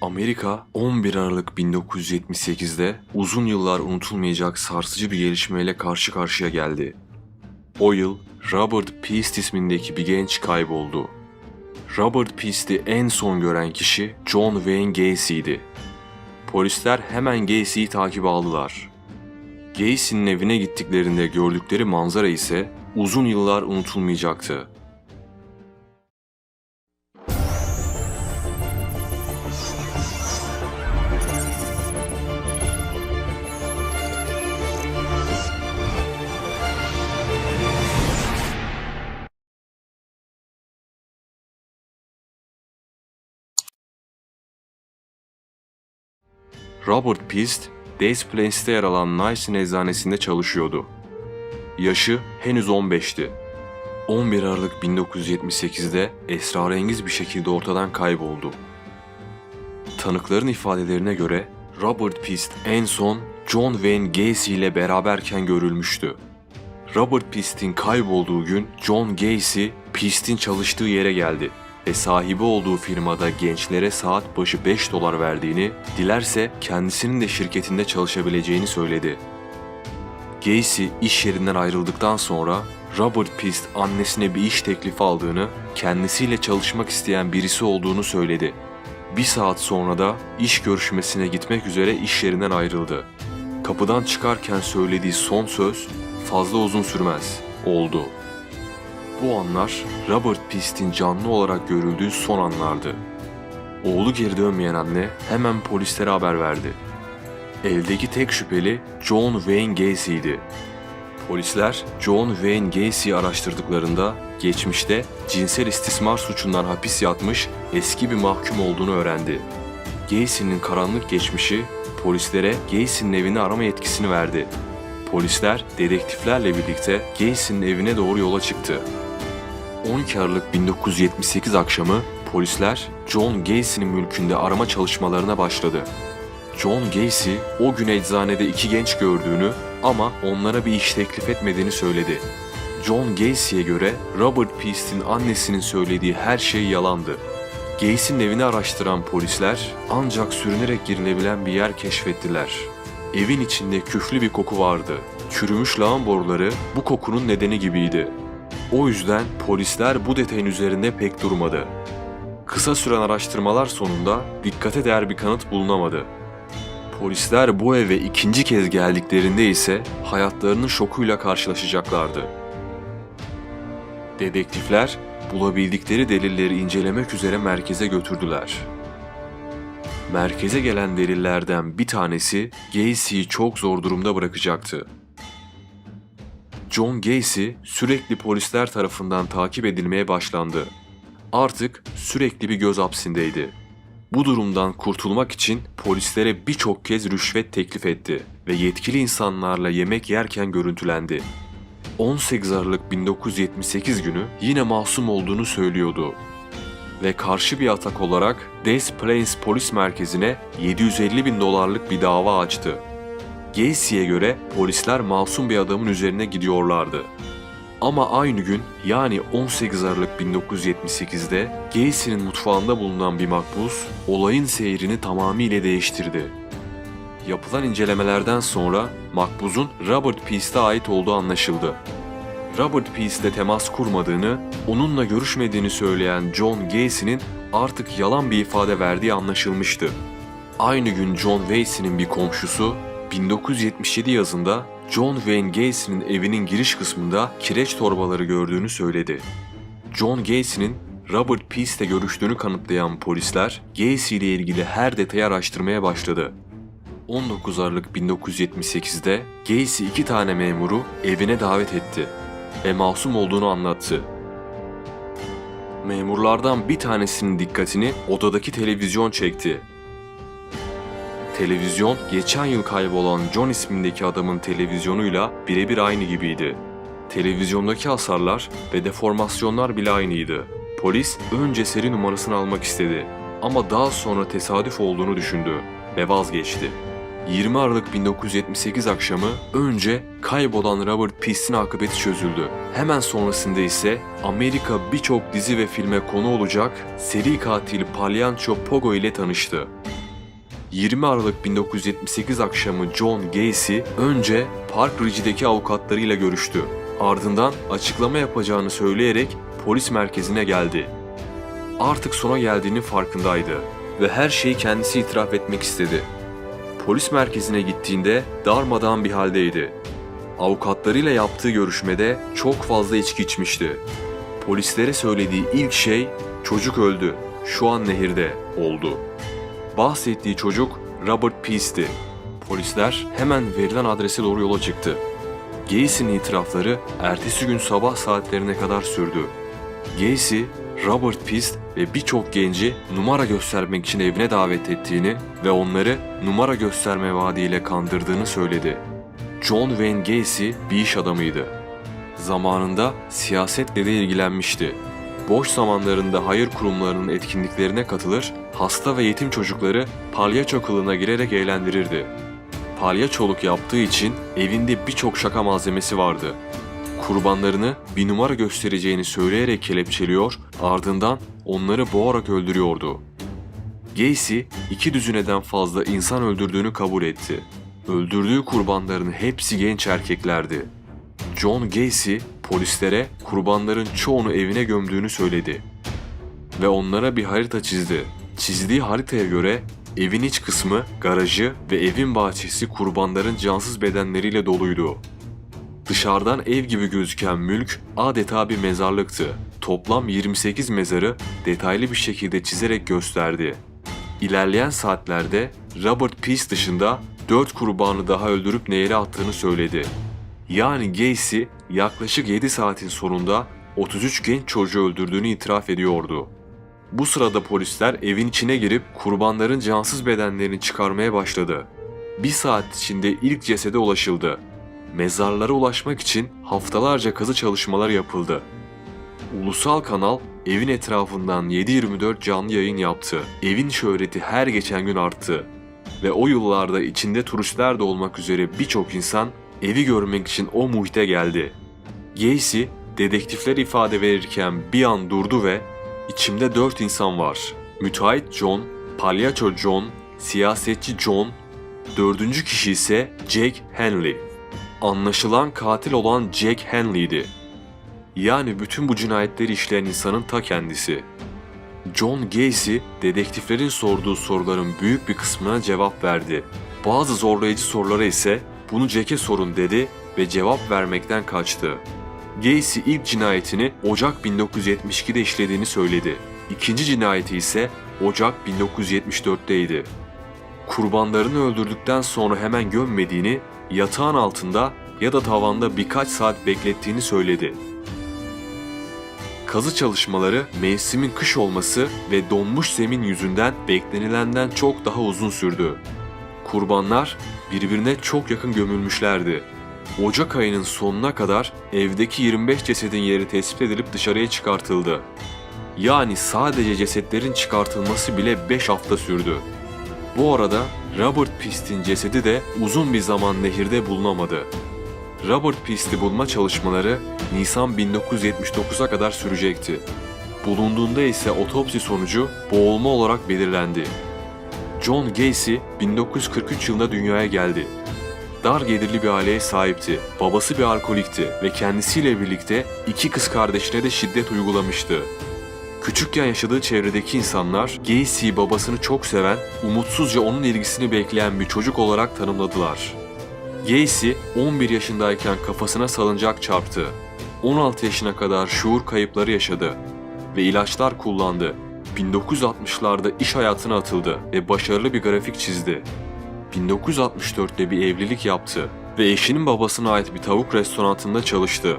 Amerika 11 Aralık 1978'de uzun yıllar unutulmayacak sarsıcı bir gelişmeyle karşı karşıya geldi. O yıl Robert Peast ismindeki bir genç kayboldu. Robert Peast'i en son gören kişi John Wayne Gacy'ydi. Polisler hemen Gacy'yi takip aldılar. Gacy'nin evine gittiklerinde gördükleri manzara ise uzun yıllar unutulmayacaktı. Robert Peast, Des Plains'te yer alan Nice'in eczanesinde çalışıyordu. Yaşı henüz 15'ti. 11 Aralık 1978'de esrarengiz bir şekilde ortadan kayboldu. Tanıkların ifadelerine göre Robert Peast en son John Wayne Gacy ile beraberken görülmüştü. Robert Peast'in kaybolduğu gün John Gacy, Peast'in çalıştığı yere geldi ve sahibi olduğu firmada gençlere saat başı 5 dolar verdiğini, dilerse kendisinin de şirketinde çalışabileceğini söyledi. Gacy iş yerinden ayrıldıktan sonra Robert Peast annesine bir iş teklifi aldığını, kendisiyle çalışmak isteyen birisi olduğunu söyledi. Bir saat sonra da iş görüşmesine gitmek üzere iş yerinden ayrıldı. Kapıdan çıkarken söylediği son söz fazla uzun sürmez oldu. Bu anlar Robert Peast'in canlı olarak görüldüğü son anlardı. Oğlu geri dönmeyen anne hemen polislere haber verdi. Eldeki tek şüpheli John Wayne Gacy'ydi. Polisler John Wayne Gacy'yi araştırdıklarında geçmişte cinsel istismar suçundan hapis yatmış eski bir mahkum olduğunu öğrendi. Gacy'nin karanlık geçmişi polislere Gacy'nin evini arama yetkisini verdi. Polisler dedektiflerle birlikte Gacy'nin evine doğru yola çıktı. 12 Aralık 1978 akşamı polisler John Gacy'nin mülkünde arama çalışmalarına başladı. John Gacy o gün eczanede iki genç gördüğünü ama onlara bir iş teklif etmediğini söyledi. John Gacy'ye göre Robert Peast'in annesinin söylediği her şey yalandı. Gacy'nin evini araştıran polisler ancak sürünerek girilebilen bir yer keşfettiler. Evin içinde küflü bir koku vardı. Çürümüş lağım boruları bu kokunun nedeni gibiydi. O yüzden polisler bu detayın üzerinde pek durmadı. Kısa süren araştırmalar sonunda dikkate değer bir kanıt bulunamadı. Polisler bu eve ikinci kez geldiklerinde ise hayatlarının şokuyla karşılaşacaklardı. Dedektifler bulabildikleri delilleri incelemek üzere merkeze götürdüler. Merkeze gelen delillerden bir tanesi Gacy'yi çok zor durumda bırakacaktı. John Gacy sürekli polisler tarafından takip edilmeye başlandı. Artık sürekli bir göz hapsindeydi. Bu durumdan kurtulmak için polislere birçok kez rüşvet teklif etti ve yetkili insanlarla yemek yerken görüntülendi. 18 Aralık 1978 günü yine masum olduğunu söylüyordu ve karşı bir atak olarak Des Plains Polis Merkezi'ne 750 bin dolarlık bir dava açtı. Gacy'ye göre polisler masum bir adamın üzerine gidiyorlardı. Ama aynı gün yani 18 Aralık 1978'de Gacy'nin mutfağında bulunan bir makbuz olayın seyrini tamamıyla değiştirdi. Yapılan incelemelerden sonra makbuzun Robert Peast'e ait olduğu anlaşıldı. Robert Peast'le temas kurmadığını, onunla görüşmediğini söyleyen John Gacy'nin artık yalan bir ifade verdiği anlaşılmıştı. Aynı gün John Gacy'nin bir komşusu 1977 yazında John Wayne Gacy'nin evinin giriş kısmında kireç torbaları gördüğünü söyledi. John Gacy'nin Robert Peace'le görüştüğünü kanıtlayan polisler Gacy ile ilgili her detayı araştırmaya başladı. 19 Aralık 1978'de Gacy iki tane memuru evine davet etti ve masum olduğunu anlattı. Memurlardan bir tanesinin dikkatini odadaki televizyon çekti Televizyon geçen yıl kaybolan John ismindeki adamın televizyonuyla birebir aynı gibiydi. Televizyondaki hasarlar ve deformasyonlar bile aynıydı. Polis önce seri numarasını almak istedi ama daha sonra tesadüf olduğunu düşündü ve vazgeçti. 20 Aralık 1978 akşamı önce kaybolan Robert Peace'in akıbeti çözüldü. Hemen sonrasında ise Amerika birçok dizi ve filme konu olacak seri katil Palyanço Pogo ile tanıştı. 20 Aralık 1978 akşamı John Gacy önce Park Ridge'deki avukatlarıyla görüştü. Ardından açıklama yapacağını söyleyerek polis merkezine geldi. Artık sona geldiğinin farkındaydı ve her şeyi kendisi itiraf etmek istedi. Polis merkezine gittiğinde darmadağın bir haldeydi. Avukatlarıyla yaptığı görüşmede çok fazla içki içmişti. Polislere söylediği ilk şey çocuk öldü, şu an nehirde oldu. Bahsettiği çocuk Robert Peace'ti. Polisler hemen verilen adrese doğru yola çıktı. Gacy'nin itirafları ertesi gün sabah saatlerine kadar sürdü. Gacy, Robert Peace ve birçok genci numara göstermek için evine davet ettiğini ve onları numara gösterme vaadiyle kandırdığını söyledi. John Wayne Gacy bir iş adamıydı. Zamanında siyasetle de ilgilenmişti. Boş zamanlarında hayır kurumlarının etkinliklerine katılır, hasta ve yetim çocukları palyaço kılığına girerek eğlendirirdi. Palyaçoluk yaptığı için evinde birçok şaka malzemesi vardı. Kurbanlarını bir numara göstereceğini söyleyerek kelepçeliyor, ardından onları boğarak öldürüyordu. Gacy iki düzineden fazla insan öldürdüğünü kabul etti. Öldürdüğü kurbanların hepsi genç erkeklerdi. John Gacy polislere kurbanların çoğunu evine gömdüğünü söyledi ve onlara bir harita çizdi. Çizdiği haritaya göre evin iç kısmı, garajı ve evin bahçesi kurbanların cansız bedenleriyle doluydu. Dışarıdan ev gibi gözüken mülk adeta bir mezarlıktı. Toplam 28 mezarı detaylı bir şekilde çizerek gösterdi. İlerleyen saatlerde Robert Peace dışında 4 kurbanı daha öldürüp nehre attığını söyledi. Yani Gacy yaklaşık 7 saatin sonunda 33 genç çocuğu öldürdüğünü itiraf ediyordu. Bu sırada polisler evin içine girip kurbanların cansız bedenlerini çıkarmaya başladı. Bir saat içinde ilk cesede ulaşıldı. Mezarlara ulaşmak için haftalarca kazı çalışmaları yapıldı. Ulusal kanal evin etrafından 7-24 canlı yayın yaptı. Evin şöhreti her geçen gün arttı. Ve o yıllarda içinde turistler de olmak üzere birçok insan evi görmek için o muhite geldi. Gacy, dedektifler ifade verirken bir an durdu ve içimde dört insan var. Müteahhit John, palyaço John, siyasetçi John, dördüncü kişi ise Jack Henley. Anlaşılan katil olan Jack Henley'di. Yani bütün bu cinayetleri işleyen insanın ta kendisi. John Gacy, dedektiflerin sorduğu soruların büyük bir kısmına cevap verdi. Bazı zorlayıcı sorulara ise bunu Jack'e sorun dedi ve cevap vermekten kaçtı. Gacy ilk cinayetini Ocak 1972'de işlediğini söyledi. İkinci cinayeti ise Ocak 1974'teydi. Kurbanlarını öldürdükten sonra hemen gömmediğini, yatağın altında ya da tavanda birkaç saat beklettiğini söyledi. Kazı çalışmaları mevsimin kış olması ve donmuş zemin yüzünden beklenilenden çok daha uzun sürdü. Kurbanlar birbirine çok yakın gömülmüşlerdi. Ocak ayının sonuna kadar evdeki 25 cesedin yeri tespit edilip dışarıya çıkartıldı. Yani sadece cesetlerin çıkartılması bile 5 hafta sürdü. Bu arada Robert Pist'in cesedi de uzun bir zaman nehirde bulunamadı. Robert Pist'i bulma çalışmaları Nisan 1979'a kadar sürecekti. Bulunduğunda ise otopsi sonucu boğulma olarak belirlendi. John Gacy 1943 yılında dünyaya geldi. Dar gelirli bir aileye sahipti. Babası bir alkolikti ve kendisiyle birlikte iki kız kardeşine de şiddet uygulamıştı. Küçükken yaşadığı çevredeki insanlar Gacy'yi babasını çok seven, umutsuzca onun ilgisini bekleyen bir çocuk olarak tanımladılar. Gacy 11 yaşındayken kafasına salıncak çarptı. 16 yaşına kadar şuur kayıpları yaşadı ve ilaçlar kullandı. 1960'larda iş hayatına atıldı ve başarılı bir grafik çizdi. 1964'te bir evlilik yaptı ve eşinin babasına ait bir tavuk restoranında çalıştı.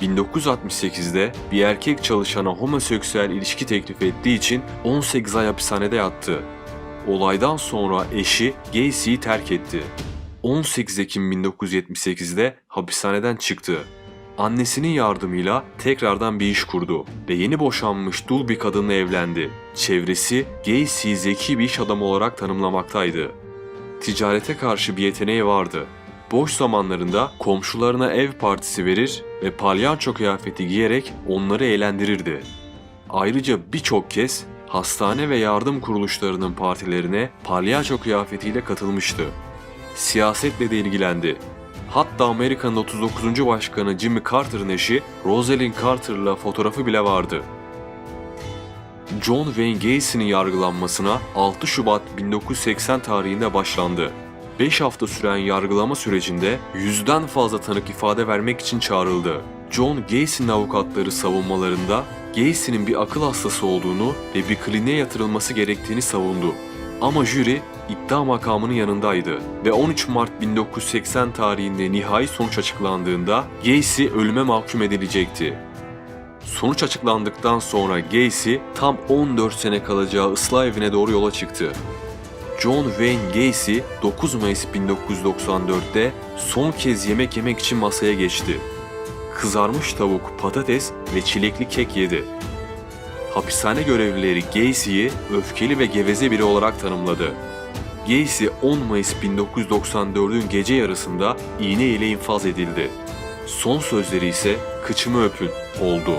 1968'de bir erkek çalışana homoseksüel ilişki teklif ettiği için 18 ay hapishanede yattı. Olaydan sonra eşi Gacy'yi terk etti. 18 Ekim 1978'de hapishaneden çıktı. Annesinin yardımıyla tekrardan bir iş kurdu ve yeni boşanmış dul bir kadınla evlendi. Çevresi Gacy'yi zeki bir iş adamı olarak tanımlamaktaydı. Ticarete karşı bir yeteneği vardı. Boş zamanlarında komşularına ev partisi verir ve palyaço kıyafeti giyerek onları eğlendirirdi. Ayrıca birçok kez hastane ve yardım kuruluşlarının partilerine palyaço kıyafetiyle katılmıştı. Siyasetle de ilgilendi. Hatta Amerika'nın 39. Başkanı Jimmy Carter'ın eşi Rosalind Carter'la fotoğrafı bile vardı. John Wayne Gacy'nin yargılanmasına 6 Şubat 1980 tarihinde başlandı. 5 hafta süren yargılama sürecinde yüzden fazla tanık ifade vermek için çağrıldı. John Gacy'nin avukatları savunmalarında Gacy'nin bir akıl hastası olduğunu ve bir kliniğe yatırılması gerektiğini savundu. Ama jüri iddia makamının yanındaydı ve 13 Mart 1980 tarihinde nihai sonuç açıklandığında Gacy ölüme mahkum edilecekti. Sonuç açıklandıktan sonra Gacy tam 14 sene kalacağı ıslah evine doğru yola çıktı. John Wayne Gacy 9 Mayıs 1994'te son kez yemek yemek için masaya geçti. Kızarmış tavuk, patates ve çilekli kek yedi. Hapishane görevlileri Gacy'yi öfkeli ve geveze biri olarak tanımladı. Gacy 10 Mayıs 1994'ün gece yarısında iğne ile infaz edildi. Son sözleri ise kıçımı öpün oldu.